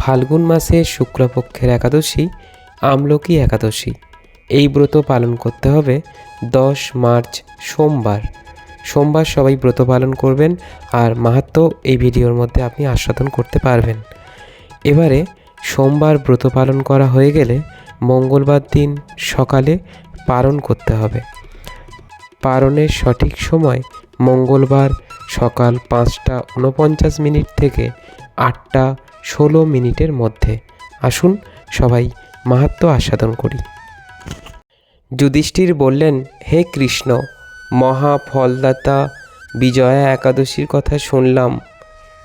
ফাল্গুন মাসে শুক্লপক্ষের একাদশী, আমলকি একাদশী। এই ব্রত পালন করতে হবে দশ মার্চ, সোমবার। সোমবার সবাই ব্রত পালন করবেন আর মাহাত্ম এই ভিডিওর মধ্যে আপনি আস্বাদন করতে পারবেন। এবারে সোমবার ব্রত পালন করা হয়ে গেলে মঙ্গলবার দিন সকালে পালন করতে হবে। পারণের সঠিক সময় মঙ্গলবার সকাল পাঁচটা উনপঞ্চাশ মিনিট থেকে আটটা ষোলো মিনিটের মধ্যে। আসুন সবাই মাহাত্ম আস্বাদন করি। যুধিষ্ঠির বললেন, হে কৃষ্ণ মহা ফলদাতা বিজয়া একাদশীর কথা শুনলাম।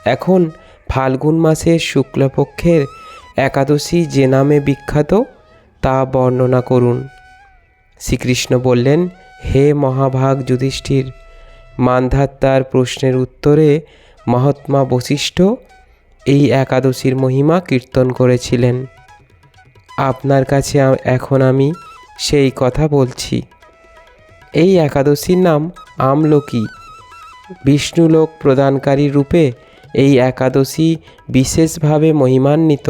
এখন ফাল্গুন মাসের শুক্লপক্ষের একাদশী যে নামে বিখ্যাত, তা বর্ণনা করুন। শ্রীকৃষ্ণ বললেন, হে মহাভাগ যুধিষ্ঠির, মান্ধাত্তার প্রশ্নের উত্তরে মহাত্মা বশিষ্ঠ এই একাদশীর মহিমা কীর্তন করেছিলেন। আপনার কাছে এখন আমি সেই কথা বলছি। এই একাদশীর নাম আমলকি। বিষ্ণুলোক প্রদানকারী রূপে এই একাদশী বিশেষভাবে মহিমান্বিত।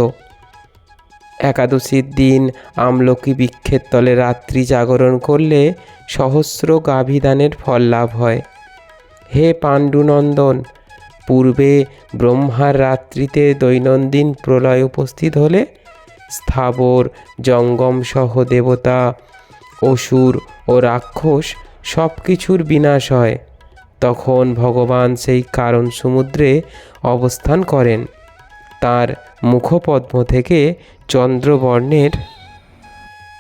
একাদশীর দিন আমলকি বৃক্ষের তলে রাত্রি জাগরণ করলে সহস্র গাভিদানের ফল লাভ হয়। হে পাণ্ডুনন্দন পূর্বে ব্রহ্মার রাত্রিতে দৈনন্দিন প্রলয় উপস্থিত হলে স্থাবর, জঙ্গম সহ দেবতা, অসুর ও রাক্ষস সব কিছুর বিনাশ হয়। তখন ভগবান সেই কারণ সমুদ্রে অবস্থান করেন। তার মুখপদ্ম থেকে চন্দ্রবর্ণের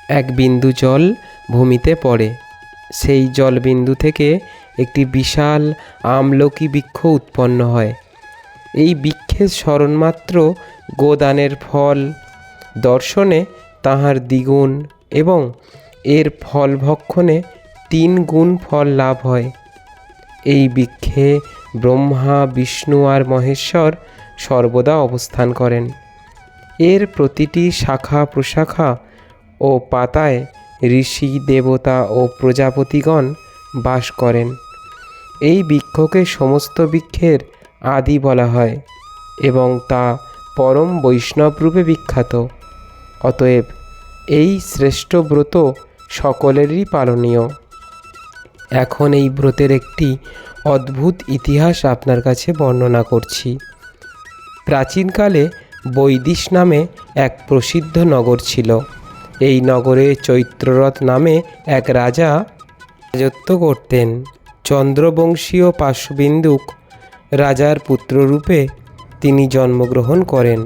এক বিন্দু জল ভূমিতে পড়ে। সেই জলবিন্দু থেকে একটি বিশাল আমলকি বৃক্ষ উৎপন্ন হয়। এই বৃক্ষের স্মরণমাত্র গোদানের ফল দর্শনে তাহার দ্বিগুণ এবং এর ফল ভক্ষণে তিন গুণ ফল লাভ হয়। এই বৃক্ষে ব্রহ্মা, বিষ্ণু আর মহেশ্বর সর্বদা অবস্থান করেন। এর প্রতিটি শাখা প্রশাখা ও পাতায় ঋষি, দেবতা ও প্রজাপতিগণ বাস করেন। এই বৃক্ষকে সমস্ত বৃক্ষের আদি বলা হয় এবং তা পরম বৈষ্ণব রূপে বিখ্যাত। অতএব এই শ্রেষ্ঠ ব্রত সকলেরই পালনীয়। এখন এই ব্রতের একটি অদ্ভুত ইতিহাস আপনার কাছে বর্ণনা করছি। প্রাচীনকালে বৈদিশ নামে এক প্রসিদ্ধ নগর ছিল। এই নগরে চৈত্ররথ নামে এক রাজা রাজত্ব করতেন। চন্দ্রবংশীয় পার্শ্ববিন্দুক রাজার পুত্ররূপে তিনি জন্মগ্রহণ করেন।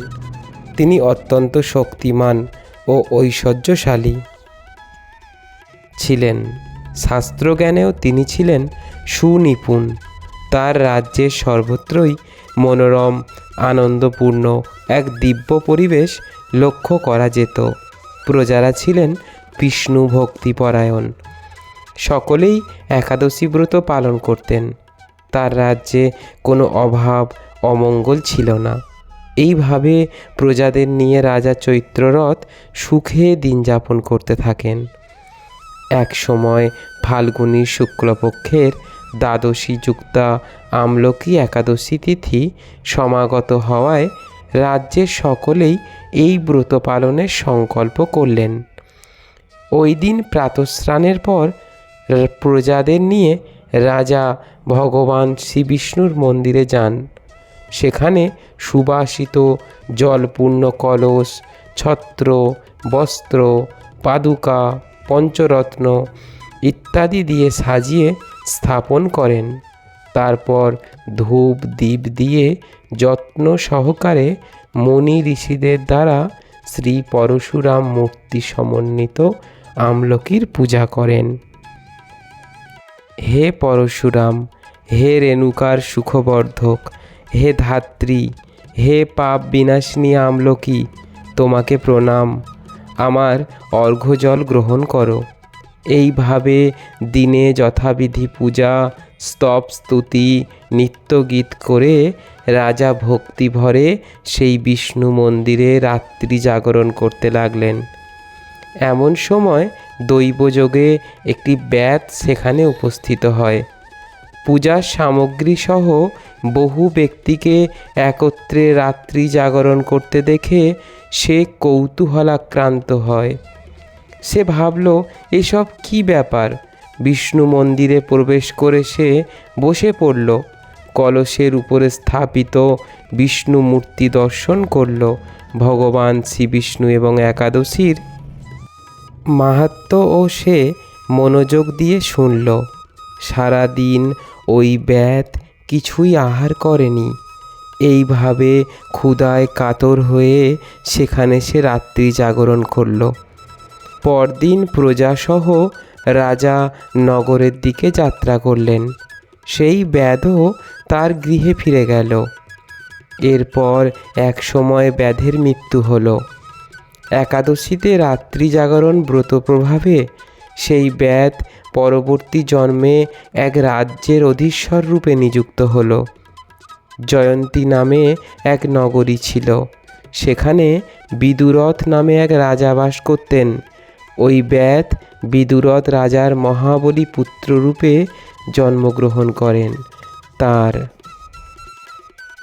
তিনি অত্যন্ত শক্তিমান ও ঐশ্বর্যশালী ছিলেন। শাস্ত্রজ্ঞানেও তিনি ছিলেন সুনিপুণ। তার রাজ্যের সর্বত্রই মনোরম, আনন্দপূর্ণ এক দিব্য পরিবেশ লক্ষ্য করা যেত। প্রজারা ছিলেন বিষ্ণু ভক্তিপরায়ণ সকলেই একাদশী ব্রত পালন করতেন। তার রাজ্যে কোনো অভাব, অমঙ্গল ছিল না। এইভাবে প্রজাদের নিয়ে রাজা চৈত্ররথ সুখে দিন যাপন করতে থাকেন। এক সময় ফাল্গুনী শুক্লপক্ষের দ্বাদশী যুক্তা আমলকি একাদশী তিথি সমাগত হওয়ায় রাজ্যের সকলেই এই ব্রত পালনের সংকল্প করলেন। ওই দিন প্রাতঃস্নানের পর প্রজাদের নিয়ে রাজা ভগবান শ্রী বিষ্ণুর মন্দিরে যান। সেখানে সুবাসিত জলপূর্ণ কলস, ছত্র, বস্ত্র, পাদুকা, পঞ্চরত্ন ইত্যাদি দিয়ে সাজিয়ে স্থাপন করেন। তারপর ধূপ দ্বীপ দিয়ে যত্ন সহকারে মুনি ঋষিদের দ্বারা শ্রী পরশুরাম মূর্তি সমন্বিত আমলকির পূজা করেন। হে পরশুরাম, হে রেণুকার সুখবর্ধক, হে ধাত্রী, হে পাপ বিনাশিনী আমলকি, তোমাকে প্রণাম। আমার অর্ঘ্যজল গ্রহণ করো। এইভাবে দিনে যথাবিধি পূজা, স্তব, স্তুতি নিত্যগীত করে রাজা ভক্তি ভরে সেই বিষ্ণু মন্দিরে রাত্রি জাগরণ করতে লাগলেন। এমন সময় দৈবযোগে একটি ব্যাত সেখানে উপস্থিত হয়। পূজার সামগ্রী সহ বহু ব্যক্তিকে একত্রে রাত্রি জাগরণ করতে দেখে সে কৌতূহলাক্রান্ত হয়। সে ভাবল, এসব কি ব্যাপার? বিষ্ণু মন্দিরে প্রবেশ করে সে বসে পড়ল। কলসের উপরে স্থাপিত বিষ্ণু মূর্তি দর্শন করল। ভগবান শ্রী বিষ্ণু এবং একাদশীর মাহাত্ম ও সে মনোযোগ দিয়ে শুনল। সারাদিন ওই ব্যাত কিছুই আহার করেনি। এইভাবে ক্ষুদায় কাতর হয়ে সেখানে সে রাত্রি জাগরণ করল। পরদিন প্রজাসহ রাজা নগরের দিকে যাত্রা করলেন। সেই ব্যাধও তার গৃহে ফিরে গেল। এরপর এক সময় ব্যাধের মৃত্যু হলো। একাদশীতে রাত্রি জাগরণ ব্রত প্রভাবে সেই ব্যাধ পরবর্তী জন্মে এক রাজ্যের অধীশ্বর রূপে নিযুক্ত হলো। জয়ন্তী নামে এক নগরী ছিল। সেখানে বিদুরথ নামে এক রাজা বাস করতেন। ওই ব্যাধ বিদুরথ রাজার মহাবলী পুত্ররূপে জন্মগ্রহণ করেন। তার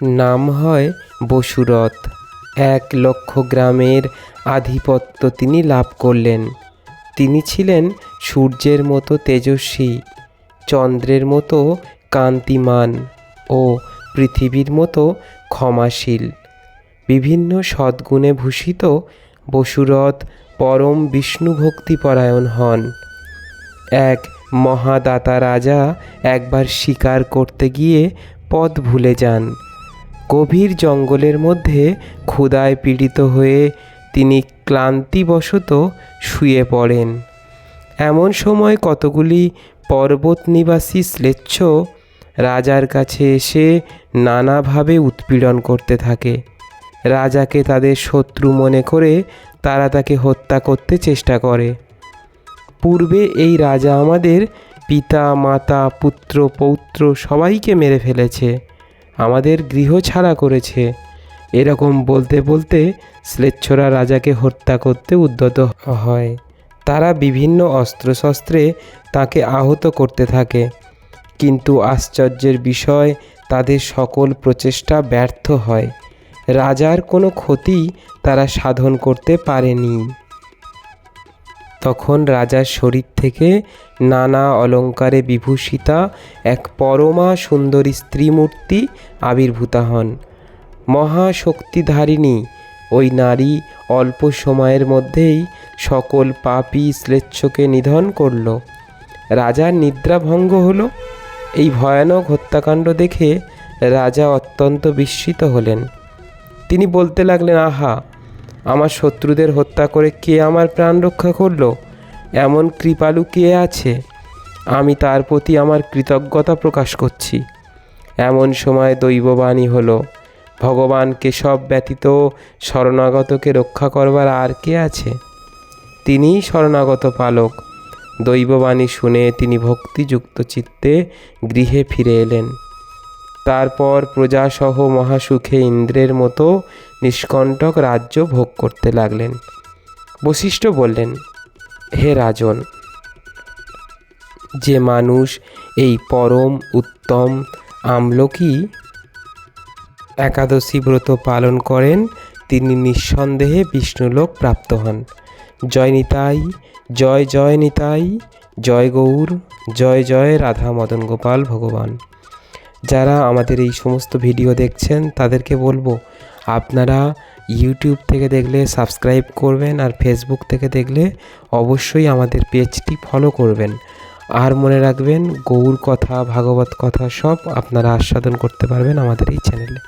নাম হয় বসুরথ। এক লক্ষ গ্রামের আধিপত্য তিনি লাভ করলেন। তিনি ছিলেন সূর্যের মতো তেজস্বী, চন্দ্রের মতো কান্তিমান ও পৃথিবীর মতো ক্ষমাশীল। বিভিন্ন সদ্গুণে ভূষিত বসুরথ পরম বিষ্ণু ভক্তিপরায়ণ হন। এক মহাদাতা রাজা একবার শিকার করতে গিয়ে পথ ভুলে যান। গভীর জঙ্গলের মধ্যে ক্ষুদায় পীড়িত হয়ে তিনি ক্লান্তিবশত শুয়ে পড়েন। এমন সময় কতগুলি পর্বত নিবাসী শ্লেচ্ছ রাজার কাছে এসে নানাভাবে উৎপীড়ন করতে থাকে। রাজাকে তাদের শত্রু মনে করে তারা তাকে হত্যা করতে চেষ্টা করে। পূর্বে এই রাজা আমাদের পিতা, মাতা, পুত্র, পৌত্র সবাইকে মেরে ফেলেছে। আমাদের গৃহ ছাড়া করেছে। এরকম বলতে বলতে শ্লেচ্ছরা রাজাকে হত্যা করতে উদ্যত হয়। তারা বিভিন্ন অস্ত্রশস্ত্রে তাকে আহত করতে থাকে। কিন্তু আশ্চর্যের বিষয়, তাদের সকল প্রচেষ্টা ব্যর্থ হয়। রাজার কোনো ক্ষতি তারা সাধন করতে পারেনি। তখন রাজার শরীর থেকে নানা অলঙ্কারে বিভূষিতা এক পরমা সুন্দরী স্ত্রীমূর্তি আবির্ভূতা হন। মহাশক্তিধারিণী। ওই নারী অল্প সময়ের মধ্যেই সকল পাপি শ্লেচ্ছকে নিধন করল। রাজার নিদ্রাভঙ্গ হল। এই ভয়ানক হত্যাকাণ্ড দেখে রাজা অত্যন্ত বিস্মিত হলেন। তিনি বলতে লাগলেন, আহা, আমার শত্রুদের হত্যা করে কে আমার প্রাণ রক্ষা করল? এমন কৃপালু কে আছে? আমি তার প্রতি আমার কৃতজ্ঞতা প্রকাশ করছি। এমন সময় দৈববাণী হলো ভগবান কেশব ব্যতীত শরণাগতকে রক্ষা করবার আর কে আছে? তিনিই শরণাগত পালক। দৈববাণী শুনে তিনি ভক্তিযুক্ত চিত্তে গৃহে ফিরে এলেন। তারপর প্রজাসহ মহাসুখে ইন্দ্রের মতো নিষ্কণ্টক রাজ্য ভোগ করতে লাগলেন। বশিষ্ঠ বললেন, হে রাজন, যে মানুষ এই পরম, উত্তম, আমলকি একাদশী ব্রত পালন করেন, তিনি নিঃসন্দেহে বিষ্ণুলোক প্রাপ্ত হন। জয় নিতাই, জয় জয় নিতাই, জয় গৌর, জয় জয় রাধা মদন গোপাল ভগবান। যারা আমাদের এই সমস্ত ভিডিও দেখছেন, তাদেরকে বলব, আপনারা ইউটিউব থেকে দেখলে সাবস্ক্রাইব করবেন আর ফেসবুক থেকে দেখলে অবশ্যই আমাদের পেজটি ফলো করবেন। আর মনে রাখবেন, গৌর কথা, ভাগবত কথা সব আপনারা আস্বাদন করতে পারবেন আমাদের এই চ্যানেলে।